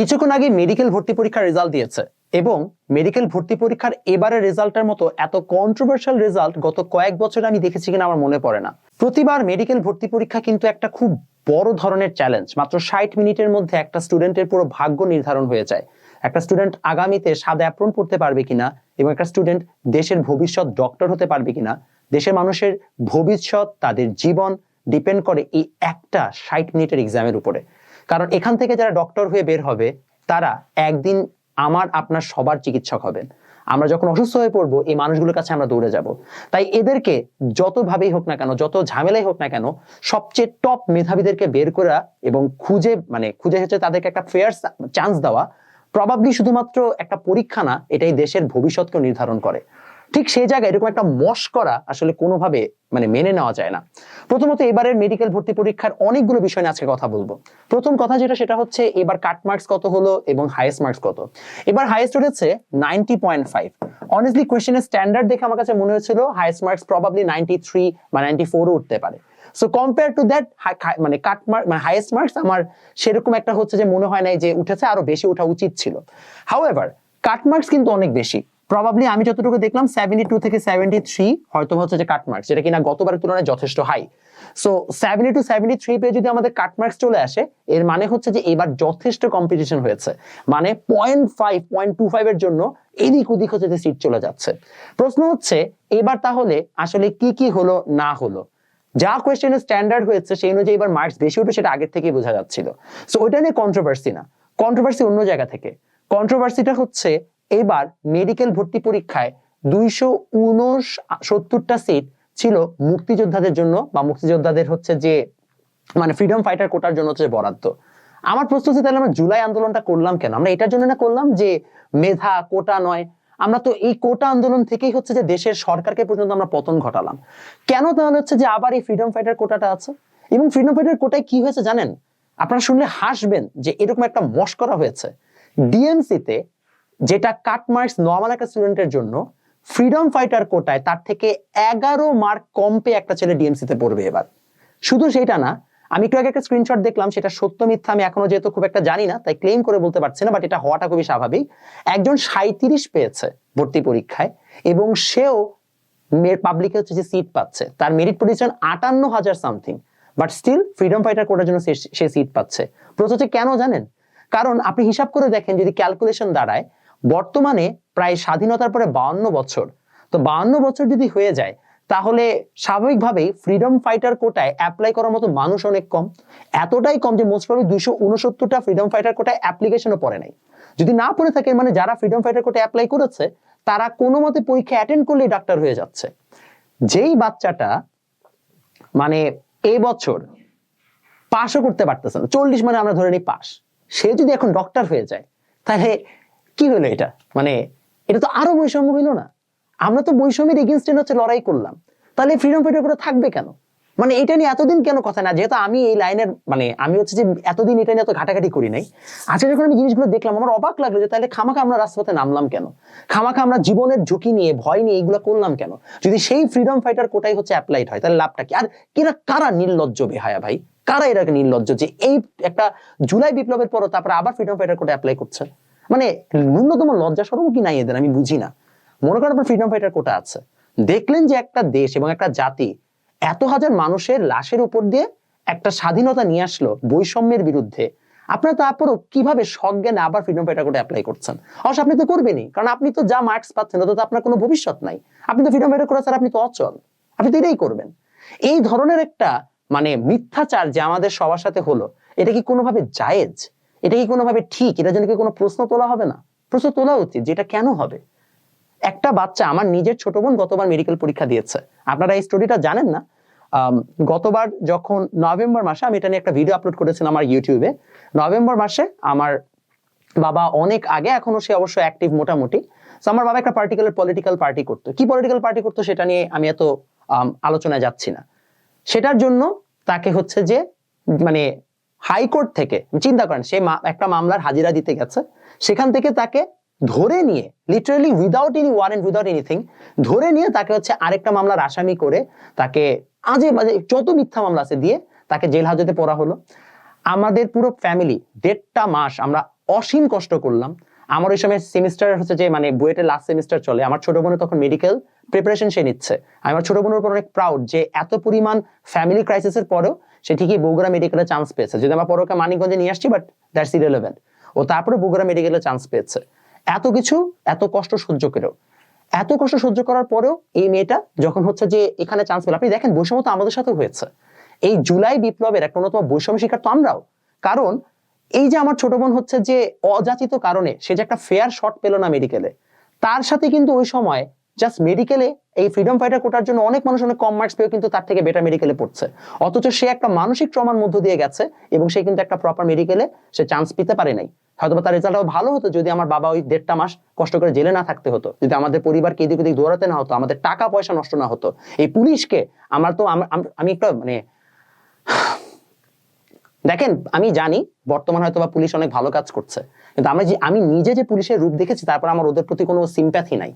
কিছুক্ষণ আগে মেডিকেল ভর্তি পরীক্ষার রেজাল্ট দিয়েছে এবং মেডিকেল ভর্তি পরীক্ষার এবারের রেজাল্টের মতো এত কন্ট্রোভার্সিয়াল রেজাল্ট গত কয়েক বছর আমি দেখেছি কিনা আমার মনে পড়ে না। প্রতিবার মেডিকেল ভর্তি পরীক্ষা কিন্তু একটা খুব বড় ধরনের চ্যালেঞ্জ মাত্র ষাট মিনিটের মধ্যে একটা স্টুডেন্টের পুরো ভাগ্য নির্ধারণ হয়ে যায়। একটা স্টুডেন্ট আগামীতে সাদা অ্যাপ্রন পড়তে পারবে কিনা এবং একটা স্টুডেন্ট দেশের ভবিষ্যৎ ডক্টর হতে পারবে কিনা, দেশের মানুষের ভবিষ্যৎ, তাদের জীবন ডিপেন্ড করে এই একটা ষাট মিনিটের এক্সামের উপরে। কারণ এখান থেকে যারা ডক্টর হয়ে বের হবে, তারা একদিন আমার, আপনার সবার চিকিৎসক হবেন। আমরা যখন অসুস্থ হয়ে পড়ব, এই মানুষগুলোর কাছে আমরা দৌড়ে যাব। তাই এদেরকে যতভাবেই হোক না কেন, যত ঝামেলাই হোক না কেন, সবচেয়ে টপ মেধাবীদেরকে বের করা এবং খুঁজে মানে খুঁজে হচ্ছে তাদেরকে একটা ফেয়ার চান্স দেওয়া প্রবাবলি শুধুমাত্র একটা পরীক্ষা না, এটাই দেশের ভবিষ্যৎকে নির্ধারণ করে। ঠিক সেই জায়গায় এরকম একটা মশ করা আসলে কোনোভাবে মানে মেনে নেওয়া যায় না। প্রথমত এবারের মেডিকেল ভর্তি পরীক্ষার অনেকগুলো বিষয় নিয়ে আজকে কথা বলব। প্রথম কথা যেটা, সেটা হচ্ছে এবার কাট মার্কস কত হলো এবং হাইয়েস্ট মার্কস কত? এবার হাইয়েস্ট উঠেছে নাইনটি পয়েন্ট ফাইভ অনেস্টলি কোয়েশ্চেনের স্ট্যান্ডার্ড দেখে আমার কাছে মনে হয়েছিল highest marks probably ninety three বা নাইনটি ফোরও উঠতে পারে। সো কম্পেয়ার টু দ্যাট মানে কাট মার্ক মানে হাইয়েস্ট মার্কস আমার সেরকম একটা হচ্ছে যে মনে হয় নাই যে উঠেছে, আরও বেশি ওঠা উচিত ছিল। হাউ এভার কাট মার্কস কিন্তু অনেক বেশি। প্রবাবলি আমি যতটুকু দেখলাম সেভেন্টি টু থেকে সেভেন্টি থ্রি হয়তো হচ্ছে যে কাট মার্কস যেটা কিনা গতবারের তুলনায় যথেষ্ট high so seventy two seventy three পেয়ে যদি আমাদের কাট মার্কস চলে আসে, এর মানে হচ্ছে যে এবার যথেষ্ট কম্পিটিশন হয়েছে। মানে point five point two five এর জন্য এদিক ওদিক হচ্ছে যে সিট চলে যাচ্ছে। প্রশ্ন হচ্ছে, এবার তাহলে আসলে কি কি হলো, না হলো? যা কোয়েশ্চেনের স্ট্যান্ডার্ড হয়েছে, সেই অনুযায়ী এবার মার্কস বেশি উঠবে, সেটা আগের থেকেই বোঝা যাচ্ছিল। সো ওইটা নিয়ে কন্ট্রোভার্সি না। কন্ট্রোভার্সি অন্য জায়গা থেকে। কন্ট্রোভার্সিটা হচ্ছে এবার মেডিকেল ভর্তি পরীক্ষায় দুইশো সত্তরটা সিট ছিল মুক্তিযোদ্ধাদের জন্য, বা মুক্তিযোদ্ধাদের হচ্ছে যে মানে ফ্রিডম ফাইটার কোটার জন্য হচ্ছে বরাদ্দ। আমার প্রশ্ন হচ্ছে, তাহলে আমরা জুলাই আন্দোলনটা করলাম কেন? আমরা এটার জন্য না করলাম যে, মেধা কোটা নয়। আমরা তো এই কোটা আন্দোলন থেকেই হচ্ছে যে দেশের সরকারকে পর্যন্ত আমরা পতন ঘটালাম। কেন তাহলে হচ্ছে যে আবার এই ফ্রিডম ফাইটার কোটাটা আছে? এবং ফ্রিডম ফাইটার কোটায় কি হয়েছে জানেন? আপনারা শুনলে হাসবেন যে এরকম একটা মশ করা হয়েছে ডিএমসিতে যেটা কাট মার্কস নর্মাল একটা স্টুডেন্টের জন্য ফ্রিডম ফাইটার কোটায় তার থেকে এগারো মার্ক কম পেয়ে একটা ছেলে ডিএমসিতে পড়বে এবার। শুধু সেটা না, আমি একটু আগে একটা স্ক্রিনশট দেখলাম, সেটা সত্য মিথ্যা, আমি এখনও যেহেতু খুব একটা জানি না, তাই ক্লেম করে বলতে পারছি না বাট এটা হওয়াটা খুবই স্বাভাবিক। একজন সাঁত্রিশ পেয়েছে ভর্তি পরীক্ষায়, এবং সেও পাবলিকে হচ্ছে যে সিট পাচ্ছে। তার মেরিট পজিশন আটান্ন হাজার something but still freedom fighter কোটার জন্য সে- সিট পাচ্ছে। হচ্ছে কেন জানেন? কারণ আপনি হিসাব করে দেখেন, যদি ক্যালকুলেশন দাঁড়ায় বর্তমানে প্রায় স্বাধীনতার পরে বাউন্ন বছর। তো বাউন্ন বছর যদি হয়ে যায়, তাহলে স্বাভাবিকভাবেই ফ্রিডম ফাইটার কোটায় অ্যাপ্লাই করার মতো মানুষ অনেক কম। এতটাই কম যে মোস্ট প্রবলি দুইশো উনসত্তরটা ফ্রিডম ফাইটার কোটায় অ্যাপ্লিকেশনও পড়ে নাই। যদি না পড়ে থাকে মানে যারা ফ্রিডম ফাইটার কোটায় অ্যাপ্লাই করেছে, তারা কোনো মতে পরীক্ষা অ্যাটেন্ড করলেই ডাক্তার হয়ে যাচ্ছে। যেই বাচ্চাটা মানে এই বছর পাশও করতে পারতেছে না, চল্লিশ মানে আমরা ধরে নিই পাস সে যদি এখন ডক্টর হয়ে যায়, তাহলে কি হলো এটা? মানে এটা তো আরও বৈষম্য হইল না। আমরা তো বৈষম্যের এগেনস্টে হচ্ছে লড়াই করলাম। তাহলে ফ্রিডম ফাইটার করে থাকবে কেন? মানে এটা নিয়ে এতদিন কেন কথা না? যেহেতু আমি এই লাইনের মানে আমি হচ্ছে যে এতদিন এটা নিয়ে এত ঘাটাঘাটি করি নাই। আজকে যখন আমি জিনিসগুলো দেখলাম, আমার অবাক লাগল যে তাহলে খামাখা আমরা রাজপথে নামলাম কেন? খামাখা আমরা জীবনের ঝুঁকি নিয়ে, ভয় নিয়ে এগুলো করলাম কেন? যদি সেই ফ্রিডম ফাইটার কোটাই হচ্ছে অ্যাপ্লাইড হয়, তাহলে লাভটা কি? আর কিরা কারা নির্লজ্জ বেহায়া ভাই? কারা এটাকে নির্লজ্জ? যে এই একটা জুলাই বিপ্লবের পরও তারপরে আবার ফ্রিডম ফাইটার কোটা অ্যাপ্লাই করছে। মানে ন্যূনতম লজ্জা সরম কি নাই এদের, আমি বুঝি না। মনে করেন আপনার ফ্রিডম ফাইটার কোটা আছে। দেখলেন যে একটা দেশ এবং একটা জাতি এত হাজার মানুষের লাশের উপর দিয়ে একটা স্বাধীনতা নিয়ে আসলো বৈষম্যের বিরুদ্ধে। আপনারা তারপরও কীভাবে সজ্ঞানে আবার ফ্রিডম ফাইটার কোটা অ্যাপ্লাই করছেন? অবশ্য আপনি তো করবেনই, কারণ আপনি তো যা মার্কস পাচ্ছেন তো আপনার কোনো ভবিষ্যৎ নাই। আপনি তো ফ্রিডম ফাইটার কোটা আপনি তো অচল। আপনি তো এটাই করবেন। এই ধরনের একটা মানে মিথ্যাচার যে আমাদের সবার সাথে হলো, এটা কি কোনোভাবে জায়েজ? এটা কি কোনোভাবে ঠিক? এটার জন্য কি কোনো প্রশ্ন তোলা হবে না? প্রশ্ন তোলা উচিত যেটা কেন হবে? একটা বাচ্চা আমার নিজের ছোট বোন গতবার মেডিকেল পরীক্ষা দিয়েছে। আপনারা এই স্টোরিটা জানেন না? গতবার যখন নভেম্বর মাসে আমি এটা নিয়ে একটা ভিডিও আপলোড করেছিলাম আমার ইউটিউবে নভেম্বর মাসে আমার বাবা অনেক আগে, এখনও সে অবশ্য অ্যাক্টিভ মোটামুটি। তো আমার বাবা একটা পার্টিকুলার পলিটিক্যাল পার্টি করতো। কি পলিটিক্যাল পার্টি করতো সেটা নিয়ে আমি এত আলোচনায় যাচ্ছি না। সেটার জন্য তাকে হচ্ছে যে মানে হাইকোর্ট থেকে চিন্তা করেন, সে একটা মামলার হাজিরা দিতে গেছে, সেখান থেকে তাকে ধরে নিয়ে literally without any warrant without anything ধরে নিয়ে তাকে হচ্ছে আরেকটা মামলার আসামি করে তাকে আজে বাজে যত মিথ্যা মামলা আছে দিয়ে তাকে জেল হাজতে পড়া হলো। আমাদের পুরো ফ্যামিলি দেড়টা মাস আমরা অসীম কষ্ট করলাম। আমার ওই সময় সেমিস্টার হচ্ছে যে মানে বুয়েটের লাস্ট সেমিস্টার চলে, আমার ছোট বোনের তখন মেডিকেল প্রিপারেশন সে নিচ্ছে। আমার ছোট বোনের উপর অনেক প্রাউড যে এত পরিমাণ ফ্যামিলি ক্রাইসিসের পরেও সে ঠিকই বগুড়া মেডিকেলে চান্স পেয়েছে। যদি আমরা পরে ওকে মানিকগঞ্জে নিয়ে আসছি বাট দ্যাটস ইরেলেভেন্ট ও তারপরে বগুড়া মেডিকেলে চান্স পেয়েছে। এত কিছু, এত কষ্ট সহ্য করেও। এত কষ্ট সহ্য করার পরেও এই মেয়েটা যখন হচ্ছে যে এখানে চান্স পেল, আপনি দেখেন বৈষম্য তো আমাদের সাথেও হয়েছে। এই জুলাই বিপ্লবের একটা অন্যতম বৈষম্য শিকার তো আমরাও। কারণ এই যে আমার ছোট বোন হচ্ছে যে অযাচিত কারণে সে যে একটা ফেয়ার শট পেল না মেডিকেলে তার সাথে কিন্তু ওই সময় জাস্ট মেডিকেলে এই ফ্রিডম ফাইটার কোটার জন্য অনেক মানুষ অনেক কম মার্কস পেয়েও কিন্তু তার থেকে বেটার মেডিকেলে পড়ছে। অথচ সে একটা মানসিক ট্রমার মধ্য দিয়ে গেছে এবং সে কিন্তু একটা প্রপার মেডিকেলে সে চান্স পেতে পারে নাই। হয়তো তার রেজাল্টও ভালো হতো যদি আমার বাবা ওই দেড়টা মাস কষ্ট করে জেলে না থাকতে হতো। যদি আমাদের পরিবারকে এদিক ওদিক দৌড়াতে না হতো, আমাদের টাকা পয়সা নষ্ট না হতো। এই পুলিশকে আমার তো আম- একটা মানে দেখেন, আমি জানি বর্তমান হয়তো বা পুলিশ অনেক ভালো কাজ করছে। কিন্তু আমরা যে, আমি নিজে যে পুলিশের রূপ দেখেছি, তারপর আমার ওদের প্রতি কোনো সিম্প্যাথি নাই।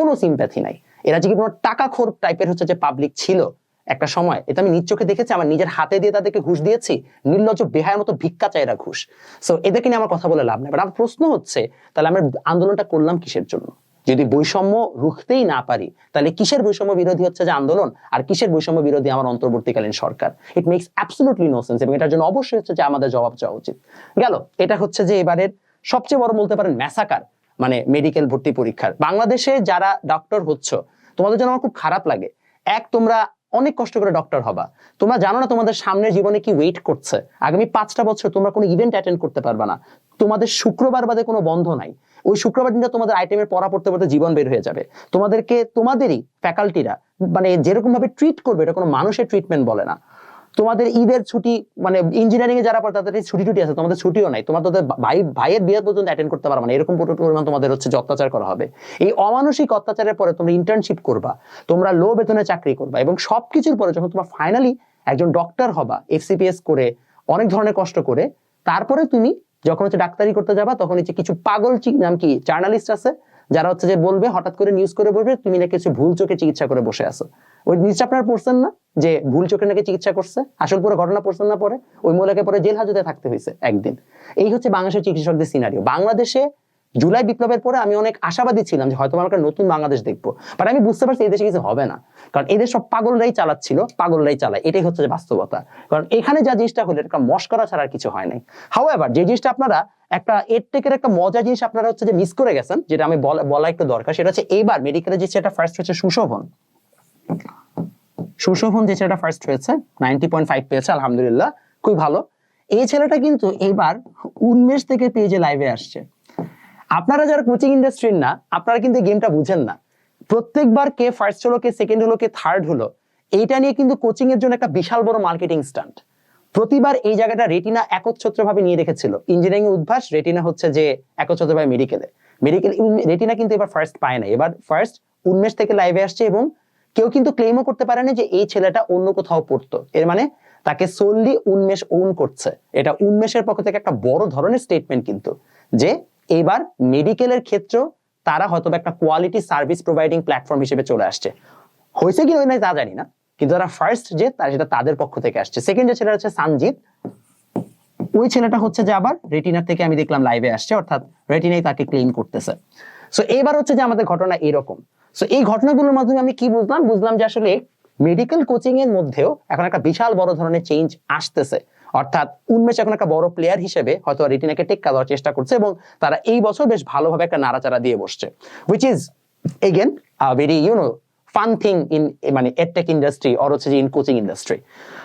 কোনো সিম্প্যাথি নাই। এরা যে কোনো টাকাখোর টাইপের হচ্ছে যে পাবলিক ছিল একটা সময়, এটা আমি নিজ চোখে দেখেছি, আমার নিজের হাতে দিয়ে তাদেরকে ঘুষ দিয়েছি, নির্লজ্জ বেহায়ের মতো ভিক্ষা চায় এরা ঘুষ। সো এদেরকে নিয়ে আমার কথা বলে লাভ নেই। বাট আমার প্রশ্ন হচ্ছে, তাহলে আমরা আন্দোলনটা করলাম কিসের জন্য? যদি বৈষম্য রুখতেই না পারি, তাহলে কিসের বৈষম্য বিরোধী হচ্ছে যে আন্দোলন? আর কিসের বৈষম্য বিরোধী আমার অন্তর্বর্তীকালীন সরকার? It makes absolutely no sense এবং এটার জন্য অবশ্যই হচ্ছে যে আমাদের জবাব চাওয়া উচিত। গেল, এটা হচ্ছে যে এবারের সবচেয়ে বড় বলতে পারেন ম্যাসাকার মানে মেডিকেল ভর্তি পরীক্ষার। বাংলাদেশে যারা ডক্টর হচ্ছ, তোমাদের জন্য আমার খুব খারাপ লাগে। এক, তোমরা অনেক কষ্ট করে ডক্টর হবা। তোমরা জানো না তোমাদের সামনের জীবনে কি ওয়েট করছে। আগামী পাঁচটা বছর তোমরা কোনো ইভেন্ট অ্যাটেন্ড করতে পারবে না। তোমাদের শুক্রবার বাদে কোনো বন্ধ নাই। ওই শুক্রবার দিনটা তোমাদের আইটেমের পড়া পড়তে পড়তে জীবন বের হয়ে যাবে। তোমাদেরকে, তোমাদেরই ফ্যাকাল্টিরা মানে যেরকম ভাবে ট্রিট করবে, এটা কোনো মানুষের ট্রিটমেন্ট বলে না। তোমাদের ঈদের ছুটি মানে ইঞ্জিনিয়ারিং এ যারা পড়ে তাদের ছুটি টুটি আছে, তোমাদের ছুটিও নাই। তোমার তোদের ভাই, ভাইয়ের বিয়ে পর্যন্ত অ্যাটেন্ড করতে পারবে না। এরকম পরিমাণ তোমাদের হচ্ছে অত্যাচার করা হবে। এই অমানসিক অত্যাচারের পরে তোমরা ইন্টার্নশিপ করবা, তোমরা লো বেতনে চাকরি করবা এবং সবকিছুর পরে যখন তোমরা ফাইনালি একজন ডক্টর হবা এফসিপিএস করে, অনেক ধরনের কষ্ট করে, তারপরে তুমি যখন হচ্ছে ডাক্তারি করতে যাবা, তখন হচ্ছে কিছু পাগল নাম কি জার্নালিস্ট আছে যারা হচ্ছে যে বলবে, হঠাৎ করে নিউজ করে বলবে, তুমি নাকি কিছু ভুল চোখে চিকিৎসা করে বসে আছো। ওই নিউজটা আপনারা পড়ছেন না? যে ভুল চোখে নাকি চিকিৎসা করছে? আসল পুরো ঘটনা পড়ছেন না পরে? ওই মহিলাকে পরে জেল হাজতে থাকতে হয়েছে একদিন। এই হচ্ছে বাংলাদেশের চিকিৎসকদের সিনারিও বাংলাদেশে জুলাই বিপ্লবের পরে আমি অনেক আশাবাদী ছিলাম যে হয়তো আমরা নতুন বাংলাদেশ দেখব। বাট আমি বুঝতে পারছি এই দেশে কিছু হবে না। কারণ এদের সব পাগলরাই চালাচ্ছিল, পাগলরাই চালায়। এটাই হচ্ছে যে বাস্তবতা। কারণ এখানে যা জিনিসটা হলো এটা মস্করা ছাড়া আর কিছু হয় নাই। হাউ যে জিনিসটা আপনারা, একটা এর টেকের একটা মজা জিনিস আপনারা হচ্ছে যে মিস করে গেছেন, যেটা আমি বলা বলা একটু দরকার, সেটা হচ্ছে এইবার মেডিকেলে যে সেটা ফার্স্ট হচ্ছে সুশোভন। সুশোভন যে ছেলেটা ফার্স্ট হয়েছে নাইনটি পয়েন্ট ফাইভ পেয়েছে, আলহামদুলিল্লাহ, খুবই ভালো। এই ছেলেটা কিন্তু এইবার উন্মেষ থেকে পেজে লাইভে আসছে। আপনারা যারা কোচিং ইন্ডাস্ট্রির না, আপনারা কিন্তু গেমটা বুঝেন না। প্রত্যেকবার কে ফার্স্ট হলো, কে সেকেন্ড হলো, কে থার্ড হলো, এইটা নিয়ে কিন্তু কোচিং এর জন্য একটা বিশাল বড় মার্কেটিং স্টান্ট প্রতিবার এই জায়গাটা রেটিনা একচ্ছত্র ভাবে নিয়ে রেখেছিল। ইঞ্জিনিয়ারিং উদ্ভাস রেটিনা হচ্ছে যে একচ্ছত্র ভাবে মেডিকেলে মেডিকেল রেটিনা কিন্তু এবার ফার্স্ট পায় না এবার ফার্স্ট উন্মেষ থেকে লাইভে আসছে এবং কেউ কিন্তু ক্লেমও করতে পারে না যে এই ছেলেটা অন্য কোথাও পড়তো। এর মানে তাকে সোললি উন্মেষ ওন করছে। এটা উন্মেষের পক্ষ থেকে একটা বড় ধরনের স্টেটমেন্ট কিন্তু যে এবার মেডিকেলের ক্ষেত্রেও তারা হয়তো একটা কোয়ালিটি সার্ভিস প্রোভাইডিং প্ল্যাটফর্ম হিসেবে চলে আসছে। হয়েছে কি নাই তা জানি না, কিন্তু তারা ফার্স্ট যে, তারা সেটা তাদের পক্ষ থেকে আসছে। সেকেন্ড যে ছেলেটা হচ্ছে সানজিৎ, ওই ছেলেটা হচ্ছে যে আবার রেটিনার থেকে আমি দেখলাম লাইভে আসছে, অর্থাৎ রেটিনাই তাকে ক্লেম করতেছে। সো এবার হচ্ছে যে আমাদের ঘটনা এরকম। সো এই ঘটনাগুলোর মাধ্যমে আমি কি বুঝলাম? বুঝলাম যে আসলে মেডিকেল কোচিং এর মধ্যেও এখন একটা বিশাল বড় ধরনের চেঞ্জ আসতেছে। অর্থাৎ উন্মেষ এখন একটা বড় প্লেয়ার হিসেবে হয়তো রেটিনাকে টেক্কা দেওয়ার চেষ্টা করছে এবং তারা এই বছর বেশ ভালোভাবে একটা নাড়াচাড়া দিয়ে বসছে। Which is again very you know fun thing in মানে এডটেক ইন্ডাস্ট্রি অর হচ্ছে যে ইন কোচিং ইন্ডাস্ট্রি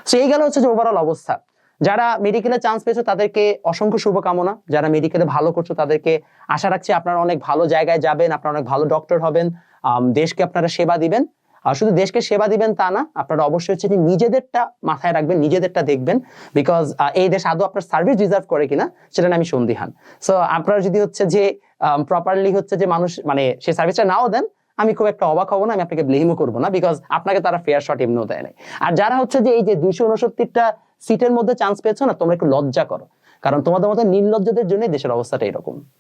সো এই গেল হচ্ছে যে ওভারঅল অবস্থা। যারা মেডিকেলে চান্স পেয়েছ তাদেরকে অসংখ্য শুভকামনা। যারা মেডিকেলে ভালো করছ তাদেরকে আশা রাখছি আপনারা অনেক ভালো জায়গায় যাবেন, আপনারা অনেক ভালো ডক্টর হবেন দেশকে আপনারা সেবা দিবেন। আর শুধু দেশকে সেবা দিবেন তা না, আপনারা অবশ্যই হচ্ছে যে নিজেদেরটা মাথায় রাখবেন, নিজেদেরটা দেখবেন বিকজ এই দেশ আদৌ আপনার সার্ভিস রিজার্ভ করে কিনা, সেটা আমি সন্দিহান। সো আপনারা যদি হচ্ছে যে প্রপারলি হচ্ছে যে মানুষ মানে সেই সার্ভিসটা নাও দেন, আমি খুব একটা অবাক হব না, আমি আপনাকে ব্লেমও করব না বিকজ আপনাকে তারা ফেয়ার শট এমনিও দেয় নাই। আর যারা হচ্ছে যে এই যে দুইশো উনসত্তরটা সিটের মধ্যে চান্স পেয়েছ না, তোমরা একটু লজ্জা করো, কারণ তোমাদের মতো নির্লজ্জদের জন্য দেশের অবস্থাটা এরকম।